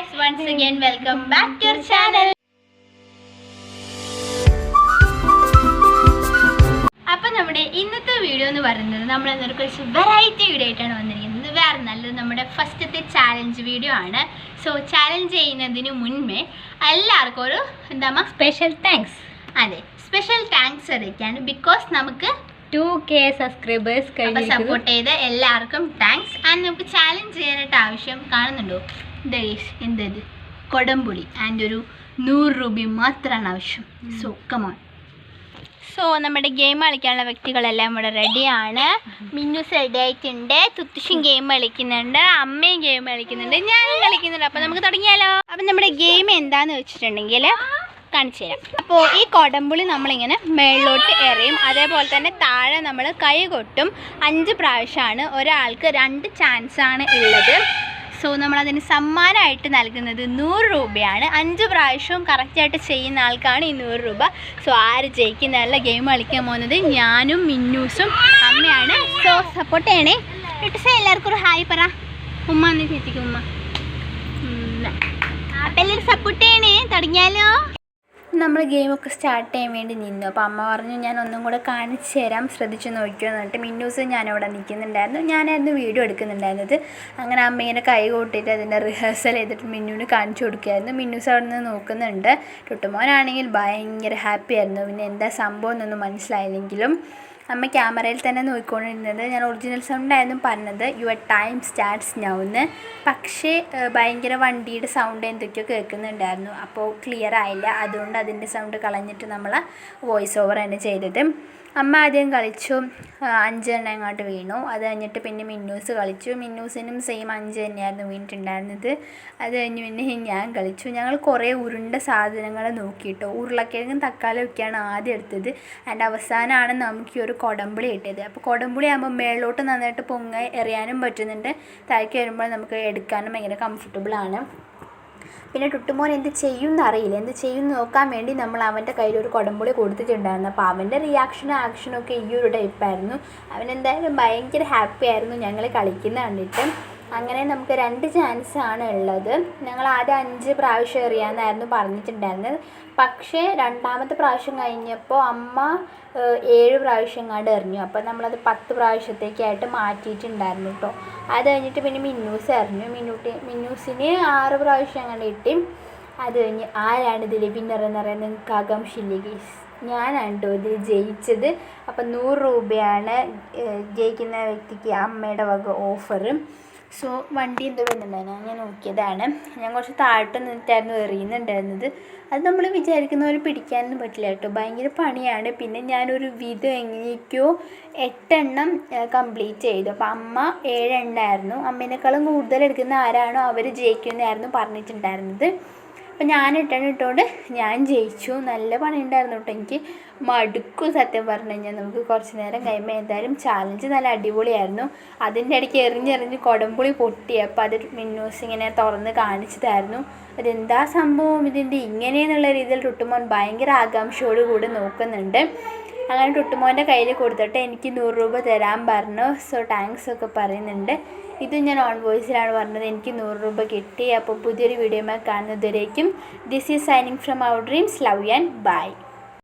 Guys once again welcome back to your channel അപ്പൊ നമ്മുടെ ഇന്നത്തെ വീഡിയോ എന്ന് പറയുന്നത് നമ്മൾ എന്നൊരു കുറച്ച് വെറൈറ്റി വീഡിയോ ആയിട്ടാണ് വന്നിരിക്കുന്നത്. വേറെ നല്ലത് നമ്മുടെ ഫസ്റ്റത്തെ ചാലഞ്ച് വീഡിയോ ആണ്. സോ ചാലഞ്ച് ചെയ്യുന്നതിന് മുൻപേ എല്ലാവർക്കും ഒരു എന്താ സ്പെഷ്യൽ താങ്ക്സ് അതെ സ്പെഷ്യൽ താങ്ക്സ് അറിയിക്കാണ്. ബിക്കോസ് നമുക്ക് ടു കെ സബ്സ്ക്രൈബേഴ്സ് സപ്പോർട്ട് ചെയ്ത എല്ലാവർക്കും താങ്ക്സ് ആൻഡ് നമുക്ക് ചാലഞ്ച് ചെയ്യാനായിട്ട് ആവശ്യം കാണുന്നുണ്ടോ? ദരീഷ് എന്തത് കൊടംപുളി. ആൻഡ് ഒരു നൂറ് രൂപ മാത്രമാണ് ആവശ്യം. സോ കമോൺ സോ നമ്മുടെ ഗെയിം കളിക്കാനുള്ള വ്യക്തികളെല്ലാം ഇവിടെ റെഡിയാണ് മിന്നൂസ് റെഡി ആയിട്ടുണ്ട്. തുത്തുഷും ഗെയിം കളിക്കുന്നുണ്ട്. അമ്മയും ഗെയിം കളിക്കുന്നുണ്ട്. ഞാനും കളിക്കുന്നുണ്ട്. അപ്പോൾ നമുക്ക് തുടങ്ങിയാലോ? അപ്പം നമ്മുടെ ഗെയിം എന്താന്ന് വെച്ചിട്ടുണ്ടെങ്കിൽ കാണിച്ചു തരാം. അപ്പോൾ ഈ കൊടമ്പുളി നമ്മളിങ്ങനെ മേളിലോട്ട് എറിയും. അതേപോലെ തന്നെ താഴെ നമ്മൾ കൈ കൊട്ടും. അഞ്ച് പ്രാവശ്യമാണ് ഒരാൾക്ക് രണ്ട് ചാൻസാണ് ഉള്ളത്. സോ നമ്മളതിന് സമ്മാനമായിട്ട് നൽകുന്നത് നൂറ് രൂപയാണ്. അഞ്ച് പ്രാവശ്യവും കറക്റ്റായിട്ട് ചെയ്യുന്ന ആൾക്കാണ് ഈ നൂറ് രൂപ. സോ ആര് ജയിക്കുന്നതല്ല ഗെയിം കളിക്കാൻ പോകുന്നത് ഞാനും മിന്നൂസും അമ്മയാണ്. സോ സപ്പോർട്ട് ചെയ്യണേ. ഇട്ടുസ എല്ലാവർക്കും ഒരു ഹായ് പറ. ഉമ്മ എന്ന് ചേച്ചിക്ക് ഉമ്മ. അപ്പം എല്ലാവരും സപ്പോർട്ട് ചെയ്യണേ. തുടങ്ങിയാലോ? നമ്മൾ ഗെയിമൊക്കെ സ്റ്റാർട്ട് ചെയ്യാൻ വേണ്ടി നിന്നു. അപ്പോൾ അമ്മ പറഞ്ഞു ഞാൻ ഒന്നും കൂടെ കാണിച്ചു തരാം ശ്രദ്ധിച്ച് നോക്കിയോ എന്ന് പറഞ്ഞിട്ട് മിന്നൂസ് ഞാനവിടെ നിൽക്കുന്നുണ്ടായിരുന്നു. ഞാനായിരുന്നു വീഡിയോ എടുക്കുന്നുണ്ടായിരുന്നത്. അങ്ങനെ അമ്മ ഇങ്ങനെ കൈ കൂട്ടിയിട്ട് അതിന്റെ റിഹേഴ്സൽ ചെയ്തിട്ട് മിന്നുവിന് കാണിച്ചു കൊടുക്കുകയായിരുന്നു. മിന്നൂസ് അവിടെ നിന്ന് നോക്കുന്നുണ്ട്. ടുട്ടുമോനാണെങ്കിൽ ഭയങ്കര ഹാപ്പി ആയിരുന്നു. പിന്നെ എന്താ സംഭവം എന്നൊന്നും മനസ്സിലായില്ലെങ്കിലും അമ്മ ക്യാമറയിൽ തന്നെ നോക്കിക്കൊണ്ടിരുന്നത്. ഞാൻ ഒറിജിനൽ സൗണ്ടായിരുന്നു പറഞ്ഞത്. യുവർ ടൈം സ്റ്റാർട്ട്സ് നൗ എന്ന് പക്ഷേ ഭയങ്കര വണ്ടിയുടെ സൗണ്ട് എന്തൊക്കെയോ കേൾക്കുന്നുണ്ടായിരുന്നു. അപ്പോൾ ക്ലിയർ ആയില്ല. അതുകൊണ്ട് അതിന്റെ സൗണ്ട് കളഞ്ഞിട്ട് നമ്മൾ വോയിസ് ഓവർ തന്നെ ചെയ്തത്. അമ്മ ആദ്യം കളിച്ചു. അഞ്ചെണ്ണം അങ്ങോട്ട് വീണു. അത് കഴിഞ്ഞിട്ട് പിന്നെ മിന്നൂസ് കളിച്ചു. മിന്നൂസിനും സെയിം അഞ്ച് തന്നെയായിരുന്നു വീണിട്ടുണ്ടായിരുന്നത്. അത് കഴിഞ്ഞ് പിന്നെ ഞാൻ കളിച്ചു. ഞങ്ങൾ കുറേ ഉരുണ്ട സാധനങ്ങൾ നോക്കിയിട്ടോ. ഉരുളക്കിഴങ്ങും തക്കാളി ഒക്കെയാണ് ആദ്യം എടുത്തത്. അതിന്റെ അവസാനമാണ് നമുക്ക് ഈ ഒരു കൊടമ്പുളി കിട്ടിയത്. അപ്പോൾ കൊടമ്പുളി ആകുമ്പോൾ മേളിലോട്ട് നന്നായിട്ട് പൊങ്ങ എറിയാനും പറ്റുന്നുണ്ട്. താഴേക്ക് വരുമ്പോൾ നമുക്ക് എടുക്കാനും ഭയങ്കര കംഫർട്ടബിളാണ് പിന്നെ ടുട്ടുമോൻ എന്ത് ചെയ്യും എന്നറിയില്ല എന്ത് ചെയ്യും നോക്കാൻ വേണ്ടി നമ്മൾ അവന്റെ കയ്യിൽ ഒരു കൊടംപുളി കൊടുത്തിട്ടുണ്ടായിരുന്നു. അപ്പോൾ അവന്റെ റിയാക്ഷനും ആക്ഷനും ഒക്കെ ഈ ഒരു ടൈപ്പായിരുന്നു അവൻ എന്തായാലും ഭയങ്കര ഹാപ്പി ആയിരുന്നു ഞങ്ങൾ കളിക്കുന്ന കണ്ടിട്ട്. അങ്ങനെ നമുക്ക് രണ്ട് ചാൻസ് ആണ് ഉള്ളത്. ഞങ്ങൾ ആദ്യം അഞ്ച് പ്രാവശ്യം എറിയാമെന്നായിരുന്നു പറഞ്ഞിട്ടുണ്ടായിരുന്നത്. പക്ഷേ രണ്ടാമത്തെ പ്രാവശ്യം കഴിഞ്ഞപ്പോൾ അമ്മ ഏഴ് പ്രാവശ്യം കണ്ട് എറിഞ്ഞു. അപ്പോൾ നമ്മളത് പത്ത് പ്രാവശ്യത്തേക്കായിട്ട് മാറ്റിയിട്ടുണ്ടായിരുന്നു കേട്ടോ അത് കഴിഞ്ഞിട്ട് പിന്നെ മിന്നൂസ് എറിഞ്ഞു. മിന്നൂട്ടി മിന്നൂസിന് ആറ് പ്രാവശ്യം കണ്ട് കിട്ടി. അത് കഴിഞ്ഞ് ആരാണ് ഇതിൽ വിന്നർ എന്ന് പറയുന്നത് നിങ്ങൾക്ക് ആകാംക്ഷയില്ലേ ഞാനാണ് കേട്ടോ ഇതിൽ ജയിച്ചത്. അപ്പം നൂറ് രൂപയാണ് ജയിക്കുന്ന വ്യക്തിക്ക് അമ്മയുടെ വക ഓഫർ സോ വണ്ടി എന്തോ വരുന്നുണ്ടായിരുന്നു. ഞാൻ നോക്കിയതാണ്. ഞാൻ കുറച്ച് താഴ്ത്ത് നിന്നിട്ടായിരുന്നു എറിയുന്നുണ്ടായിരുന്നത്. അത് നമ്മൾ വിചാരിക്കുന്ന പോലെ പിടിക്കാനൊന്നും പറ്റില്ല കേട്ടോ. ഭയങ്കര പണിയാണ്. പിന്നെ ഞാനൊരു വിധം എങ്ങനെയൊക്കെയോ എട്ടെണ്ണം കംപ്ലീറ്റ് ചെയ്തു. അപ്പോൾ അമ്മ ഏഴെണ്ണമായിരുന്നു അമ്മേനേക്കാളും കൂടുതൽ എടുക്കുന്ന ആരാണോ അവർ ജയിക്കുന്നതായിരുന്നു പറഞ്ഞിട്ടുണ്ടായിരുന്നത്. അപ്പം ഞാൻ എട്ടെണ്ണം ഇട്ടുകൊണ്ട് ഞാൻ ജയിച്ചു. നല്ല പണി ഉണ്ടായിരുന്നു കേട്ടോ എനിക്ക്. മടുക്കും സത്യം പറഞ്ഞു കഴിഞ്ഞാൽ നമുക്ക് കുറച്ച് നേരം കഴിയുമ്പോൾ എന്തായാലും ചാലഞ്ച് നല്ല അടിപൊളിയായിരുന്നു. അതിന്റെ ഇടയ്ക്ക് എറിഞ്ഞെറിഞ്ഞ് കൊടമ്പുളി പൊട്ടി. അപ്പോൾ അത് മിന്നൂസ് ഇങ്ങനെ തുറന്ന് കാണിച്ചതായിരുന്നു. അതെന്താ സംഭവം? ഇതിന്റെ ഇങ്ങനെയെന്നുള്ള രീതിയിൽ റുട്ടുമോൻ ഭയങ്കര ആകാംക്ഷയോട് കൂടി നോക്കുന്നുണ്ട്. അങ്ങനെ ടുട്ടുമോന്റെ കയ്യിൽ കൊടുത്തിട്ട് എനിക്ക് നൂറ് രൂപ തരാൻ പറഞ്ഞു. സോ താങ്ക്സ് ഒക്കെ പറയുന്നുണ്ട്. ഇത് ഞാൻ ഓൺ വോയിസിലാണ് പറഞ്ഞത്. എനിക്ക് നൂറ് രൂപ കിട്ടി. അപ്പോൾ പുതിയൊരു വീഡിയോമായി കാണുന്നതുവരേക്കും. This is signing from our dreams love and bye